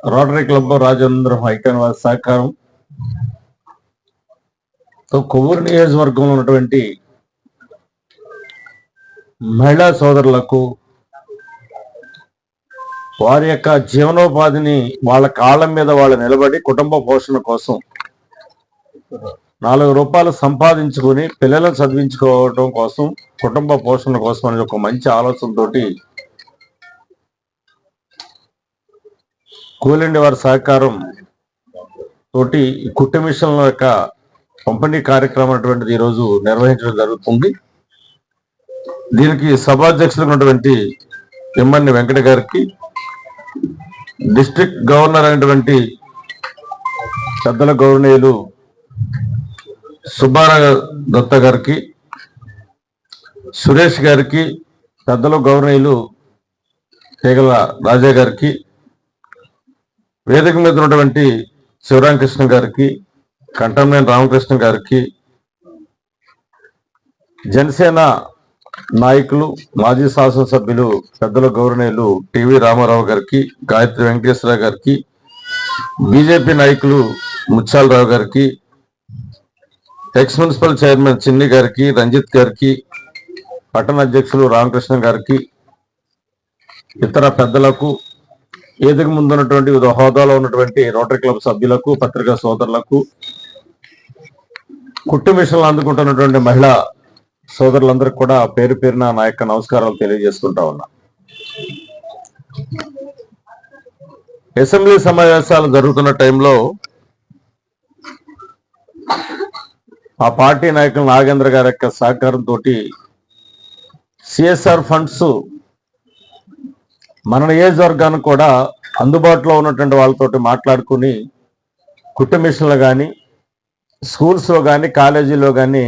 Rotary club Rajendram icon వారి సహకారం కొవ్వూరు నియోజకవర్గంలో ఉన్నటువంటి మహిళా సోదరులకు వారి యొక్క జీవనోపాధిని వాళ్ళ కాళ్ళ మీద వాళ్ళు నిలబడి కుటుంబ పోషణ కోసం నాలుగు రూపాయలు సంపాదించుకుని పిల్లలను చదివించుకోవడం కోసం కుటుంబ పోషణ కోసం అనే ఒక మంచి ఆలోచనతోటి కూలండి వారి సహకారం తోటి ఈ కుట్ట మిషన్ల యొక్క పంపిణీ కార్యక్రమం అటువంటిది ఈరోజు నిర్వహించడం జరుగుతుంది. దీనికి సభాధ్యక్షులు ఉన్నటువంటి ఎమ్మెల్యే వెంకట గారికి డిస్ట్రిక్ట్ గవర్నర్ అయినటువంటి పెద్దల గౌరవనీయులు సుబ్బారావు దత్త గారికి సురేష్ గారికి పెద్దల గౌరవనీయులు తీగల రాజా గారికి వేదిక మీద ఉన్నటువంటి శివరామకృష్ణ గారికి కంటమనేని రామకృష్ణ గారికి జనసేన నాయకులు మాజీ శాసనసభ్యులు పెద్దల గౌరవనీయులు టివి రామారావు గారికి గాయత్రి వెంకటేశ్వరరావు గారికి బీజేపీ నాయకులు ముత్యాలరావు గారికి ఎక్స్ మున్సిపల్ చైర్మన్ చిన్ని గారికి రంజిత్ గారికి పట్టణ అధ్యక్షులు రామకృష్ణ గారికి ఇతర పెద్దలకు ఏదికి ముందున్నటువంటి వివిధ హోదాలో ఉన్నటువంటి రోటరీ క్లబ్ సభ్యులకు పత్రికా సోదరులకు కుట్టు మిషన్లు అందుకుంటున్నటువంటి మహిళా సోదరులందరికీ కూడా పేరు పేరున నా యొక్క నమస్కారాలు తెలియజేసుకుంటా ఉన్నా. అసెంబ్లీ సమావేశాలు జరుగుతున్న టైంలో ఆ పార్టీ నాయకులు నాగేంద్ర గారి యొక్క సహకారంతో సిఎస్ఆర్ ఫండ్స్ మన నియోజకవర్గానికి కూడా అందుబాటులో ఉన్నటువంటి వాళ్ళతోటి మాట్లాడుకుని కుటుంబిషన్లో కానీ స్కూల్స్లో కానీ కాలేజీలో కానీ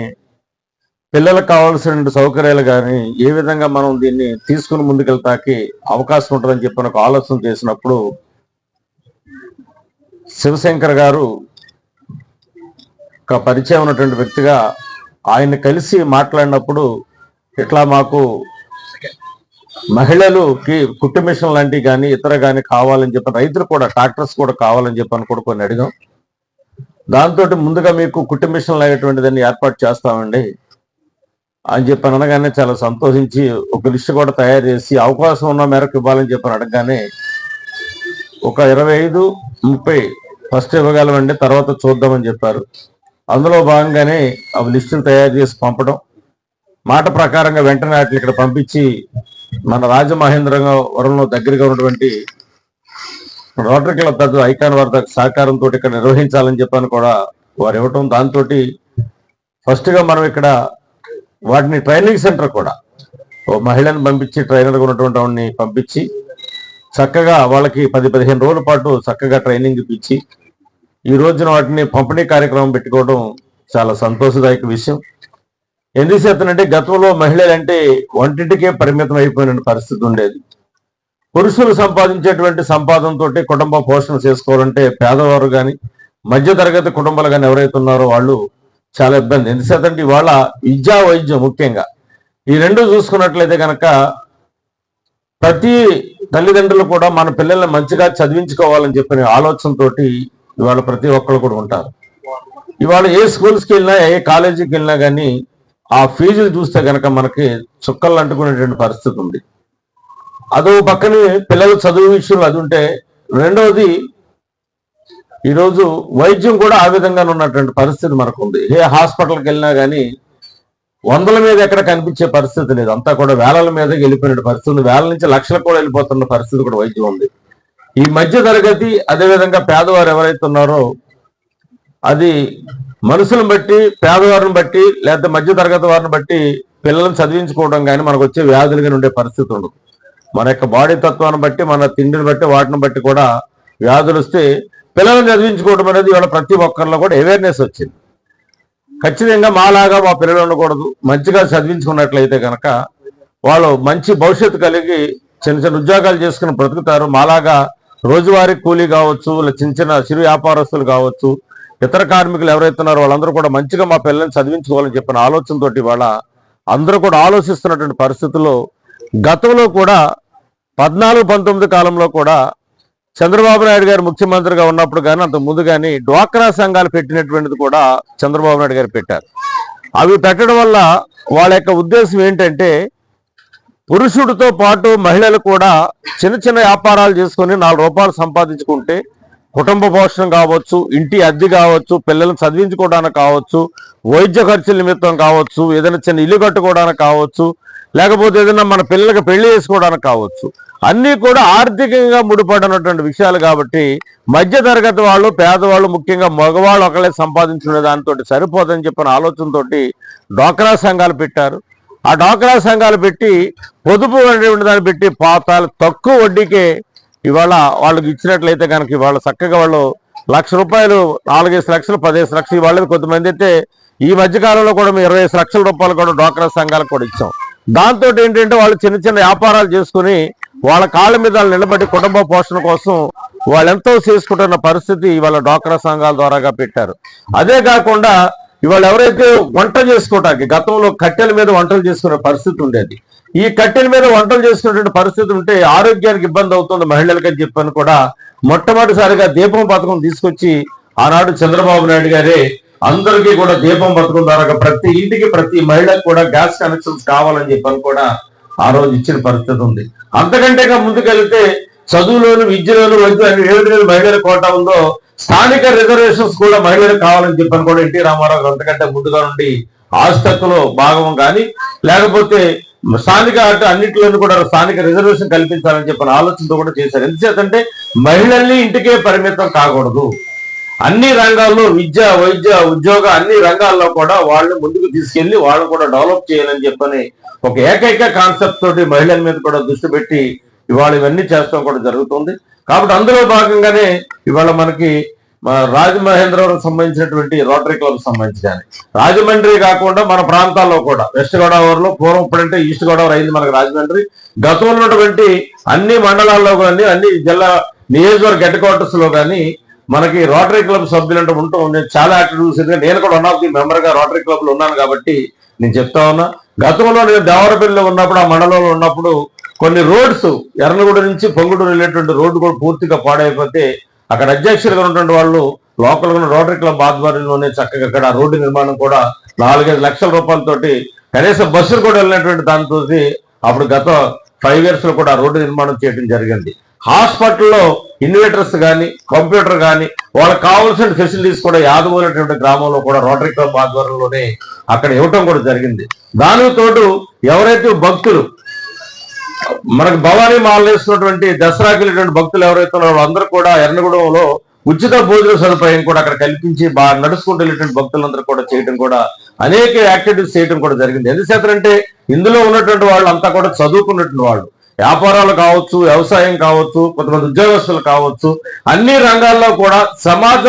పిల్లలకు కావాల్సిన సౌకర్యాలు కానీ ఏ విధంగా మనం దీన్ని తీసుకుని ముందుకెళ్తాకి అవకాశం ఉంటుందని చెప్పి ఒక ఆలోచన చేసినప్పుడు శివశంకర్ గారు ఒక పరిచయం ఉన్నటువంటి వ్యక్తిగా ఆయన కలిసి మాట్లాడినప్పుడు ఇట్లా మాకు మహిళలుకి కుట్టు మిషన్ లాంటివి కానీ ఇతర కానీ కావాలని చెప్పి రైతులు కూడా ట్రాక్టర్స్ కూడా కావాలని చెప్పి అని కూడా కొన్ని అడిగాం. దాంతో ముందుగా మీకు కుట్టు మిషన్లు అనేటువంటిదాన్ని ఏర్పాటు చేస్తామండి. అని చెప్పి అనగానే చాలా సంతోషించి ఒక లిస్ట్ కూడా తయారు చేసి అవకాశం ఉన్న మేరకు ఇవ్వాలని చెప్పి అడగగానే ఒక ఇరవై ఐదు ముప్పై ఫస్ట్ ఇవ్వగలమండి తర్వాత చూద్దామని చెప్పారు. అందులో భాగంగానే ఆ లిస్టులు తయారు చేసి పంపడం. మాట ప్రకారంగా వెంటనే వాటిని ఇక్కడ పంపించి మన రాజమహేంద్రవరంలో దగ్గరగా ఉన్నటువంటి రోటరీ క్లబ్ పెద్ద ఐకాన్ వారి సహకారంతో ఇక్కడ నిర్వహించాలని చెప్పాను కూడా వారు ఇవ్వటం. దాంతో ఫస్ట్గా మనం ఇక్కడ వాటిని ట్రైనింగ్ సెంటర్ కూడా ఓ మహిళను పంపించి ట్రైనర్గా ఉన్నటువంటి వాడిని పంపించి చక్కగా వాళ్ళకి పది పదిహేను రోజుల పాటు చక్కగా ట్రైనింగ్ ఇప్పించి ఈ రోజున వాటిని పంపిణీ కార్యక్రమం పెట్టుకోవడం చాలా సంతోషదాయక విషయం. ఎందుచేతనంటే గతంలో మహిళలు అంటే వంటింటికే పరిమితం అయిపోయిన పరిస్థితి ఉండేది. పురుషులు సంపాదించేటువంటి సంపాదనతో కుటుంబ పోషణ చేసుకోవాలంటే పేదవారు కానీ మధ్య తరగతి కుటుంబాలు కానీ ఎవరైతే ఉన్నారో వాళ్ళు చాలా ఇబ్బంది. ఎందుచేతంటే ఇవాళ విద్యా వైద్యం ముఖ్యంగా. ఈ రెండు చూసుకున్నట్లయితే కనుక ప్రతి తల్లిదండ్రులు కూడా మన పిల్లల్ని మంచిగా చదివించుకోవాలని చెప్పిన ఆలోచనతో ఇవాళ ప్రతి ఒక్కరు కూడా ఉంటారు. ఇవాళ ఏ స్కూల్స్కి వెళ్ళినా ఏ కాలేజీకి వెళ్ళినా కానీ ఆ ఫీజులు చూస్తే కనుక మనకి చుక్కలు అంటుకునేటువంటి పరిస్థితి ఉంది. అదో పక్కనే పిల్లలు చదువు విషయంలో అది ఉంటే రెండవది ఈరోజు వైద్యం కూడా ఆ విధంగా ఉన్నటువంటి పరిస్థితి మనకు ఉంది ఏ హాస్పిటల్కి వెళ్ళినా కానీ వందల మీద ఎక్కడ కనిపించే పరిస్థితి లేదు. అంతా కూడా వేలల మీద వెళ్ళిపోయిన పరిస్థితి ఉంది. వేల నుంచి లక్షలకు కూడా వెళ్ళిపోతున్న పరిస్థితి కూడా వైద్యం ఉంది. ఈ మధ్య తరగతి అదేవిధంగా పేదవారు ఎవరైతే ఉన్నారో అది మనుషులను బట్టి పేదవారిని బట్టి లేకపోతే మధ్య తరగతి వారిని బట్టి పిల్లలను చదివించుకోవడం కానీ మనకు వచ్చే వ్యాధులుగా ఉండే పరిస్థితి ఉండదు. మన యొక్క బాడీ తత్వాన్ని బట్టి మన తిండిని బట్టి వాటిని బట్టి కూడా వ్యాధులు వస్తే పిల్లలను చదివించుకోవడం అనేది ఇవాళ ప్రతి ఒక్కరిలో కూడా అవేర్నెస్ వచ్చింది. ఖచ్చితంగా మాలాగా మా పిల్లలు ఉండకూడదు. మంచిగా చదివించుకున్నట్లయితే కనుక వాళ్ళు మంచి భవిష్యత్తు కలిగి చిన్న చిన్న ఉద్యోగాలు చేసుకుని బ్రతుకుతారు. మాలాగా రోజువారీ కూలీ కావచ్చు లేదా చిన్న చిన్న చిరు వ్యాపారస్తులు కావచ్చు ఇతర కార్మికులు ఎవరైతే ఉన్నారో వాళ్ళందరూ కూడా మంచిగా మా పిల్లల్ని చదివించుకోవాలని చెప్పిన ఆలోచనతో వాళ్ళ అందరూ కూడా ఆలోచిస్తున్నటువంటి పరిస్థితుల్లో గతంలో కూడా పద్నాలుగు పంతొమ్మిది కాలంలో కూడా చంద్రబాబు నాయుడు గారు ముఖ్యమంత్రిగా ఉన్నప్పుడు కానీ అంత ముందు కానీ డ్వాక్రా సంఘాలు పెట్టినటువంటిది కూడా చంద్రబాబు నాయుడు గారు పెట్టారు. అవి పెట్టడం వల్ల వాళ్ళ యొక్క ఉద్దేశం ఏంటంటే పురుషుడితో పాటు మహిళలు కూడా చిన్న చిన్న వ్యాపారాలు చేసుకొని నాలుగు రూపాయలు సంపాదించుకుంటే కుటుంబ పోషణం కావచ్చు ఇంటి అద్దె కావచ్చు పిల్లలను చదివించుకోవడానికి కావచ్చు వైద్య ఖర్చుల నిమిత్తం కావచ్చు ఏదైనా చిన్న ఇల్లు కట్టుకోవడానికి కావచ్చు లేకపోతే ఏదైనా మన పిల్లలకి పెళ్ళి చేసుకోవడానికి కావచ్చు. అన్నీ కూడా ఆర్థికంగా ముడిపడినటువంటి విషయాలు కాబట్టి మధ్య తరగతి వాళ్ళు పేదవాళ్ళు ముఖ్యంగా మగవాళ్ళు ఒకళ్ళే సంపాదించుకునే దానితో సరిపోదని చెప్పిన ఆలోచనతో డ్వాక్రా సంఘాలు పెట్టారు. ఆ డ్వాక్రా సంఘాలు పెట్టి పొదుపు అనేటువంటి దాన్ని పెట్టి పాతాలు తక్కువ వడ్డీకే ఇవాళ వాళ్ళకి ఇచ్చినట్లయితే కనుక ఇవాళ చక్కగా వాళ్ళు లక్ష రూపాయలు నాలుగైదు లక్షలు పదిహేను లక్షలు ఇవాళ కొంతమంది అయితే ఈ మధ్యకాలంలో కూడా మేము ఇరవై లక్షల రూపాయలు కూడా డ్వాక్రా సంఘాలకు కూడా ఇచ్చాం. దాంతో ఏంటంటే వాళ్ళు చిన్న చిన్న వ్యాపారాలు చేసుకుని వాళ్ళ కాళ్ళ మీద వాళ్ళు నిలబడి కుటుంబ పోషణ కోసం వాళ్ళు ఎంతో చేసుకుంటున్న పరిస్థితి ఇవాళ డ్వాక్రా సంఘాల ద్వారాగా పెట్టారు. అదే కాకుండా ఇవాళ ఎవరైతే వంట చేసుకోవటానికి గతంలో కట్టెల మీద వంటలు చేసుకునే పరిస్థితి ఉండేది. ఈ కట్టెల మీద వంటలు చేసుకునేటువంటి పరిస్థితి ఉంటే ఆరోగ్యానికి ఇబ్బంది అవుతుంది మహిళలకని చెప్పని కూడా మొట్టమొదటిసారిగా దీపం పథకం తీసుకొచ్చి ఆనాడు చంద్రబాబు నాయుడు గారే అందరికీ కూడా దీపం పథకం ద్వారా ప్రతి ఇంటికి ప్రతి మహిళకు కూడా గ్యాస్ కనెక్షన్స్ కావాలని చెప్పని కూడా ఆ రోజు ఇచ్చిన పరిస్థితి ఉంది. అంతకంటే ముందుకెళ్తే చదువులోను విద్యలోను వైద్యులు ఏడు మహిళల కోట ఉందో స్థానిక రిజర్వేషన్స్ కూడా మహిళలకు కావాలని చెప్పని కూడా ఎన్టీ రామారావు గారు అంతకంటే ముందుగా నుండి ఆస్తిలో భాగం కానీ లేకపోతే స్థానిక అన్నింటిలోనూ కూడా స్థానిక రిజర్వేషన్ కల్పించాలని చెప్పిన ఆలోచనతో కూడా చేశారు. ఎందుచేతంటే మహిళల్ని ఇంటికే పరిమితం కాకూడదు. అన్ని రంగాల్లో విద్య వైద్య ఉద్యోగ అన్ని రంగాల్లో కూడా వాళ్ళని ముందుకు తీసుకెళ్ళి వాళ్ళు కూడా డెవలప్ చేయాలని చెప్పని ఒక ఏకైక కాన్సెప్ట్ తోటి మహిళల మీద కూడా దృష్టి పెట్టి ఇవాళ ఇవన్నీ చేస్తాం కూడా జరుగుతుంది. కాబట్టి అందులో భాగంగానే ఇవాళ మనకి రాజమహేంద్రవరం సంబంధించినటువంటి రోటరీ క్లబ్ సంబంధించి కానీ రాజమండ్రి కాకుండా మన ప్రాంతాల్లో కూడా వెస్ట్ గోదావరిలో పూర్వం ఇప్పుడంటే ఈస్ట్ గోదావరి అయింది మనకి రాజమండ్రి. గతంలో ఉన్నటువంటి అన్ని మండలాల్లో కానీ అన్ని జిల్లా నియోజకవర్గ హెడ్ క్వార్టర్స్లో కానీ మనకి రోటరీ క్లబ్ సభ్యులంటూ ఉంటూ నేను చాలా యాక్టివిటీస్ నేను కూడా వన్ ఆఫ్ ది మెంబర్గా రోటరీ క్లబ్లో ఉన్నాను కాబట్టి నేను చెప్తా ఉన్నా. గతంలో నేను దేవరపల్లిలో ఉన్నప్పుడు ఆ మండలంలో ఉన్నప్పుడు కొన్ని రోడ్స్ ఎర్రగూడ నుంచి పొంగుడూరు వెళ్ళేటువంటి రోడ్డు కూడా పూర్తిగా పాడైపోతే అక్కడ అధ్యక్షులుగా ఉన్నటువంటి వాళ్ళు లోకల్ ఉన్న రోటరీ క్లబ్ ఆధ్వర్యంలోనే చక్కగా అక్కడ రోడ్డు నిర్మాణం కూడా నాలుగైదు లక్షల రూపాయలతోటి కనీసం బస్సులు కూడా వెళ్ళినటువంటి దాంతో అప్పుడు గత ఫైవ్ ఇయర్స్లో కూడా రోడ్డు నిర్మాణం చేయడం జరిగింది. హాస్పిటల్లో ఇన్వర్టర్స్ కానీ కంప్యూటర్ కానీ వాళ్ళకి కావాల్సిన ఫెసిలిటీస్ కూడా యాదవులటువంటి గ్రామంలో కూడా రోటరీ క్లబ్ ఆధ్వర్యంలోనే అక్కడ ఇవ్వటం కూడా జరిగింది. దానితోటి ఎవరైతే భక్తులు మనకు భవానీ మాలేసినటువంటి దసరాకి వెళ్ళినటువంటి భక్తులు ఎవరైతే ఉన్నారో వాళ్ళందరూ కూడా ఎర్నగూడెంలో ఉచిత భోజన సదుపాయం కూడా అక్కడ కల్పించి బాగా నడుచుకుంటూ భక్తులందరూ కూడా చేయడం కూడా అనేక యాక్టివిటీస్ చేయడం కూడా జరిగింది. ఎందుచేతంటే ఇందులో ఉన్నటువంటి వాళ్ళు అంతా కూడా చదువుకున్నటువంటి వాళ్ళు. వ్యాపారాలు కావచ్చు వ్యవసాయం కావచ్చు కొంతమంది ఉద్యోగస్తులు కావచ్చు అన్ని రంగాల్లో కూడా సమాజ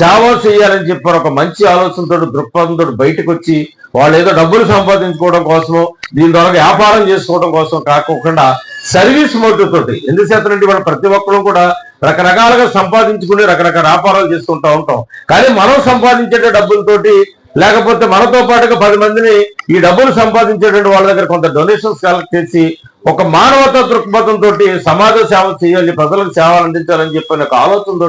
సేవ చేయాలని చెప్పారు ఒక మంచి ఆలోచనతో దృక్పథంతో బయటకు వచ్చి వాళ్ళు ఏదో డబ్బులు సంపాదించుకోవడం కోసం దీని ద్వారా వ్యాపారం చేసుకోవడం కోసం కాకుండా సర్వీస్ మోటివ్ తోటి ఎందుచేతనంటే వాళ్ళు ప్రతి ఒక్కరూ కూడా రకరకాలుగా సంపాదించుకుని రకరకాల వ్యాపారాలు చేసుకుంటూ ఉంటాం. కానీ మనం సంపాదించే డబ్బులతోటి లేకపోతే మనతో పాటుగా పది మందిని ఈ డబ్బులు సంపాదించేటువంటి వాళ్ళ దగ్గర కొంత డొనేషన్స్ కలెక్ట్ చేసి ఒక మానవతా దృక్పథంతో సమాజ సేవ చేయాలి ప్రజలకు సేవలు అందించాలని చెప్పిన ఒక ఆలోచనతో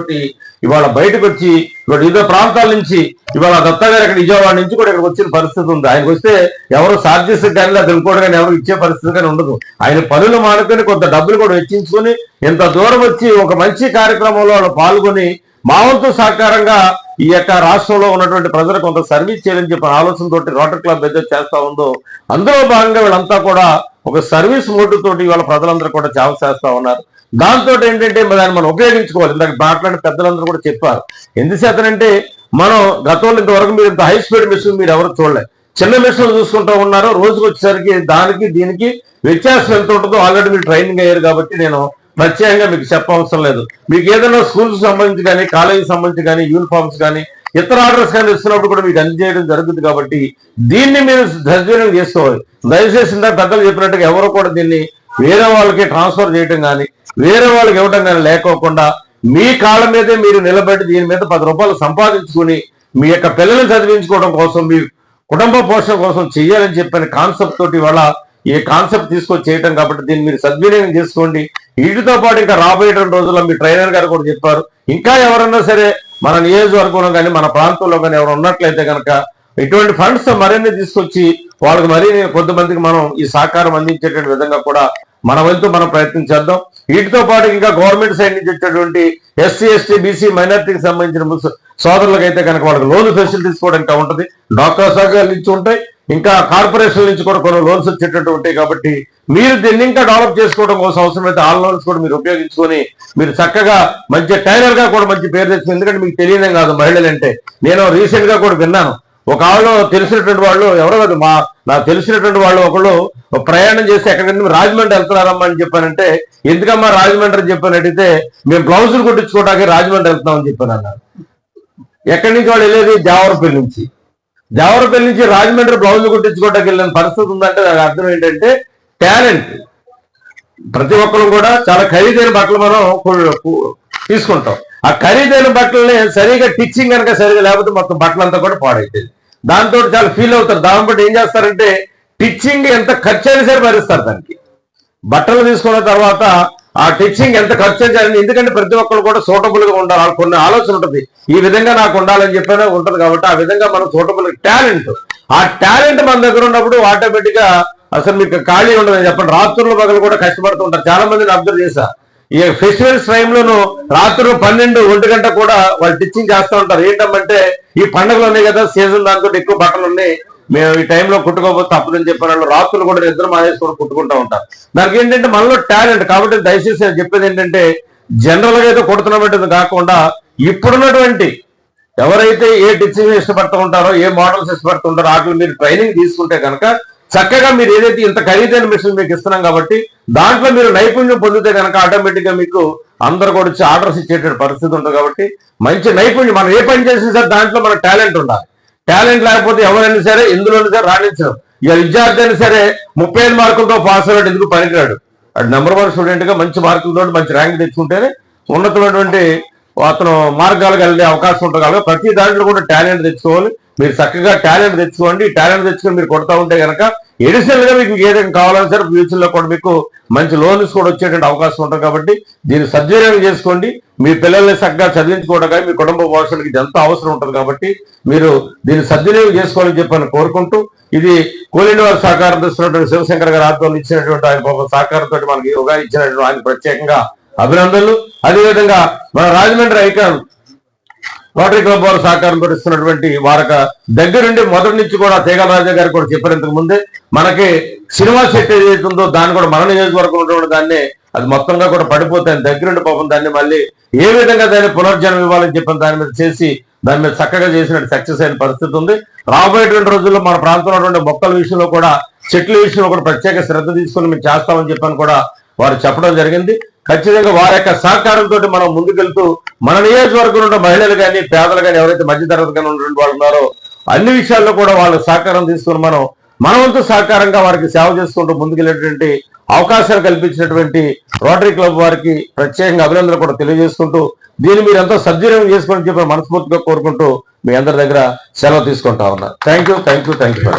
ఇవాళ బయటకు వచ్చి ఇవాళ వివిధ ప్రాంతాల నుంచి ఇవాళ దత్తగారు ఇక్కడ విజయవాడ నుంచి కూడా ఇక్కడికి వచ్చిన పరిస్థితి ఉంది. ఆయనకు వస్తే ఎవరు సాధ్యస్ కానీ లేదా ఇంకోటి కానీ ఎవరు ఇచ్చే పరిస్థితి కానీ ఉండదు. ఆయన పనులు మానుకొని కొంత డబ్బులు కూడా వెచ్చించుకొని ఇంత దూరం వచ్చి ఒక మంచి కార్యక్రమంలో వాళ్ళు పాల్గొని మా వంతు సహకారంగా ఈ యొక్క రాష్ట్రంలో ఉన్నటువంటి ప్రజలు కొంత సర్వీస్ చేయాలని చెప్పిన ఆలోచనతో రోటరీ క్లబ్ ఏదైతే చేస్తా ఉందో అందులో భాగంగా వీళ్ళంతా కూడా ఒక సర్వీస్ మోటుతోటి తోటి ఇవాళ ప్రజలందరూ కూడా సేవ చేస్తా ఉన్నారు. దాంతో ఏంటంటే దాన్ని మనం ఉపయోగించుకోవాలి. ఇందాక మాట్లాడిన పెద్దలందరూ కూడా చెప్పారు. ఎందుచేతనంటే మనం గతంలో ఇంతవరకు మీరు ఇంత హై స్పీడ్ మిషన్ మీరు ఎవరు చూడలేదు చిన్న మిషన్లు చూసుకుంటూ ఉన్నారు. రోజుకు వచ్చేసరికి దానికి దీనికి వ్యత్యాసం ఎంత ఉంటుందో ఆల్రెడీ మీరు ట్రైనింగ్ అయ్యారు కాబట్టి నేను ప్రత్యేకంగా మీకు చెప్పవసరం లేదు. మీకు ఏదైనా స్కూల్స్ సంబంధించి కానీ కాలేజీకి సంబంధించి కానీ యూనిఫామ్స్ కానీ ఇతర ఆర్డర్స్ కానీ ఇస్తున్నప్పుడు కూడా మీకు అందజేయడం జరుగుతుంది కాబట్టి దీన్ని మీరు సద్వినియోగం చేసుకోవాలి. దయచేసి ఇందా పెద్దలు చెప్పినట్టుగా ఎవరు కూడా దీన్ని వేరే వాళ్ళకి ట్రాన్స్ఫర్ చేయడం కానీ వేరే వాళ్ళకి ఇవ్వడం కానీ లేకోకుండా మీ కాళ్ళ మీదే మీరు నిలబెట్టి దీని మీద పది రూపాయలు సంపాదించుకుని మీ యొక్క పిల్లల్ని చదివించుకోవడం కోసం మీ కుటుంబ పోషణ కోసం చేయాలని చెప్పిన కాన్సెప్ట్ తోటి ఇవాళ ఈ కాన్సెప్ట్ తీసుకొని చేయటం కాబట్టి దీన్ని మీరు సద్వినియోగం చేసుకోండి. వీటితో పాటు ఇంకా రాబోయేటువంటి రోజుల్లో మీ ట్రైనర్ గారు కూడా చెప్పారు. ఇంకా ఎవరన్నా సరే మన నియోజకవర్గంలో కానీ మన ప్రాంతంలో కానీ ఎవరు ఉన్నట్లయితే కనుక ఇటువంటి ఫండ్స్ మరిన్ని తీసుకొచ్చి వాళ్ళకి మరీ కొంతమందికి మనం ఈ సహకారం అందించేటువంటి విధంగా కూడా మన వంతు మనం ప్రయత్నం చేద్దాం. వీటితో పాటు ఇంకా గవర్నమెంట్ సైడ్ నుంచి వచ్చేటువంటి ఎస్సీ ఎస్టీ బీసీ మైనార్టీకి సంబంధించిన ముస్- సోదరులకు అయితే కనుక వాళ్ళకి లోన్ ఫెసిలిటీస్ కూడా ఇంకా ఉంటుంది. డాక్టర్ సహకారాలు నుంచి ఉంటాయి. ఇంకా కార్పొరేషన్ నుంచి కూడా కొన్ని లోన్స్ వచ్చేటటువంటి ఉంటాయి కాబట్టి మీరు దీన్ని ఇంకా డెవలప్ చేసుకోవడం కోసం అవసరమైతే ఆల్ లోన్స్ కూడా మీరు ఉపయోగించుకొని మీరు చక్కగా మంచి టైలర్గా కూడా మంచి పేరు తెచ్చుకుని ఎందుకంటే మీకు తెలియడం కాదు మహిళలు అంటే నేను రీసెంట్గా కూడా విన్నాను. ఒక ఆవిడ తెలిసినటువంటి వాళ్ళు ఎవరో కాదు మా నాకు తెలిసినటువంటి వాళ్ళు ఒకళ్ళు ప్రయాణం చేసి ఎక్కడికైనా రాజమండ్రి వెళ్తున్నారమ్మా అని చెప్పానంటే ఎందుకమ్మా రాజమండ్రి అని చెప్పని అడిగితే మేము బ్లౌజులు కుట్టించుకోవడానికి రాజమండ్రి వెళ్తున్నామని చెప్పాను అన్నారు. ఎక్కడి నుంచి వాళ్ళు వెళ్ళేది? దేవరపల్లి నుంచి. దేవరపల్లి నుంచి రాజమండ్రి బ్లౌజులు కుట్టించుకోవడానికి వెళ్ళిన పరిస్థితి ఉందంటే దాని అర్థం ఏంటంటే టాలెంట్. ప్రతి ఒక్కరు కూడా చాలా ఖరీదైన బట్టలు మనం తీసుకుంటాం. ఆ ఖరీదైన బట్టలని సరిగా టిచ్చింగ్ కనుక సరిగా లేకపోతే మొత్తం బట్టలంతా కూడా పాడైతుంది దాంతో చాలా ఫీల్ అవుతారు. దాని బట్టి ఏం చేస్తారంటే టిచ్చింగ్ ఎంత ఖర్చు అయినా సరే భరిస్తారు దానికి. బట్టలు తీసుకున్న తర్వాత ఆ టిచ్చింగ్ ఎంత ఖర్చు చేయాలని ఎందుకంటే ప్రతి ఒక్కరు కూడా సూటబుల్గా ఉండాలి. వాళ్ళకి కొన్ని ఆలోచన ఉంటుంది. ఈ విధంగా నాకు ఉండాలని చెప్పినా ఉంటుంది కాబట్టి ఆ విధంగా మనం సూటబుల్ టాలెంట్. ఆ టాలెంట్ మన దగ్గర ఉన్నప్పుడు ఆటోమేటిక్గా అసలు మీకు ఖాళీ ఉండదు చెప్పండి రాత్రుల పగలు కూడా కష్టపడుతుంటారు చాలా మందిని అబ్జర్వ్ చేశా. ఈ ఫెస్టివల్స్ టైంలోను రాత్రులు పన్నెండు ఒంటి గంట కూడా వాళ్ళు టిచ్చింగ్ చేస్తూ ఉంటారు. ఏంటంటే ఈ పండుగలు ఉన్నాయి కదా సీజన్ దాంతో ఎక్కువ బట్టలు ఉన్నాయి. మేము ఈ టైంలో కుట్టుకోకపోతే తప్పదని చెప్పిన వాళ్ళు రాత్రులు కూడా నిద్ర మానేసుకొని కుట్టుకుంటూ ఉంటారు. దానికి ఏంటంటే మనలో టాలెంట్. కాబట్టి దయచేసి నేను చెప్పేది ఏంటంటే జనరల్గా ఏదో కుడుతున్నటువంటిది కాకుండా ఇప్పుడున్నటువంటి ఎవరైతే ఏ టీచింగ్ ఇష్టపడుతూ ఉంటారో ఏ మోడల్స్ ఇష్టపడుతుంటారో వాటిని మీరు ట్రైనింగ్ తీసుకుంటే కనుక చక్కగా మీరు ఏదైతే ఇంత ఖరీదైన మిషన్ మీకు ఇస్తున్నాం కాబట్టి దాంట్లో మీరు నైపుణ్యం పొందితే కనుక ఆటోమేటిక్గా మీకు అందరు కూడా వచ్చి ఆర్డర్స్ ఇచ్చేటువంటి పరిస్థితి ఉంటుంది కాబట్టి మంచి నైపుణ్యం. మనం ఏ పని చేసినా సరే దాంట్లో మన టాలెంట్ ఉండాలి. టాలెంట్ లేకపోతే ఎవరైనా సరే ఎందులోనూ సరే రాణించడం ఇక విద్యార్థి అయినా సరే ముప్పై ఐదు మార్కులతో పాస్ అయ్యాడు ఎందుకు పనికిరాడు? నెంబర్ వన్ స్టూడెంట్గా మంచి మార్కులతో మంచి ర్యాంక్ తెచ్చుకుంటేనే ఉన్నతమైనటువంటి అతను మార్గాలకు వెళ్ళే అవకాశం ఉంటుంది కాబట్టి ప్రతి దాంట్లో కూడా టాలెంట్ తెచ్చుకోవాలి. మీరు చక్కగా టాలెంట్ తెచ్చుకోండి. టాలెంట్ తెచ్చుకొని మీరు కొడతా ఉంటే కనుక ఎడిషనల్గా మీకు ఏదైనా కావాలన్నా సరే ఫ్యూచర్లో కూడా మీకు మంచి లోన్స్ కూడా వచ్చేటువంటి అవకాశం ఉంటుంది కాబట్టి దీన్ని సద్వినియోగం చేసుకోండి. మీ పిల్లల్ని చక్కగా చదివించుకోవడం కానీ మీ కుటుంబ పోషణకి ఇది ఎంతో అవసరం ఉంటుంది కాబట్టి మీరు దీన్ని సద్వినియోగం చేసుకోవాలని చెప్పని కోరుకుంటూ ఇది కోలిండి వారి సహకారం ఇస్తున్నటువంటి శివశంకర్ గారి ఆధ్వర్యంలో ఇచ్చినటువంటి ఆయన సహకారంతో మనకి యోగా ఇచ్చినటువంటి ఆయన ప్రత్యేకంగా అభినందనలు. అదేవిధంగా మన రాజమండ్రి ఐకాన్ రోటరీ క్లబ్ వారు సహకారం ఇస్తున్నటువంటి వారక దగ్గరుండి మొదటి నుంచి కూడా తీగల రాజా గారు కూడా చెప్పారు ఇంతకు ముందే మనకి సినిమా సెట్ ఏదైతే ఉందో దాన్ని కూడా మన నియోజకవర్గం ఉన్నటువంటి దాన్ని అది మొత్తంగా కూడా పడిపోతాయి దగ్గరుండి పాపం దాన్ని మళ్ళీ ఏ విధంగా దాన్ని పునర్జన్మ ఇవ్వాలని చెప్పిన దాని మీద చేసి దాని మీద చక్కగా చేసినట్టు సక్సెస్ అయిన పరిస్థితి ఉంది. రాబోయేటువంటి రోజుల్లో మన ప్రాంతంలో ఉన్నటువంటి మొక్కల విషయంలో కూడా చెట్ల విషయంలో కూడా ప్రత్యేక శ్రద్ధ తీసుకుని మేము చేస్తామని చెప్పని కూడా వారు చెప్పడం జరిగింది. ఖచ్చితంగా వారి యొక్క సహకారంతో మనం ముందుకెళ్తూ మన నియోజకవర్గంలో ఉన్న మహిళలు కానీ పేదలు కానీ ఎవరైతే మధ్యతరగతి కానీ ఉన్నటువంటి వాళ్ళు ఉన్నారో అన్ని విషయాల్లో కూడా వాళ్ళ సహకారం తీసుకుని మనం మనవంతు సహకారంగా వారికి సేవ చేసుకుంటూ ముందుకెళ్ళేటువంటి అవకాశాలు కల్పించినటువంటి రోటరీ క్లబ్ వారికి ప్రత్యేకంగా అభినందనలు కూడా తెలియజేసుకుంటూ దీన్ని మీరు ఎంతో సద్వినియోగం చేసుకోవాలని చెప్పి మనస్ఫూర్తిగా కోరుకుంటూ మీ అందరి దగ్గర సెలవు తీసుకుంటా ఉన్నా. Thank you thank you thank you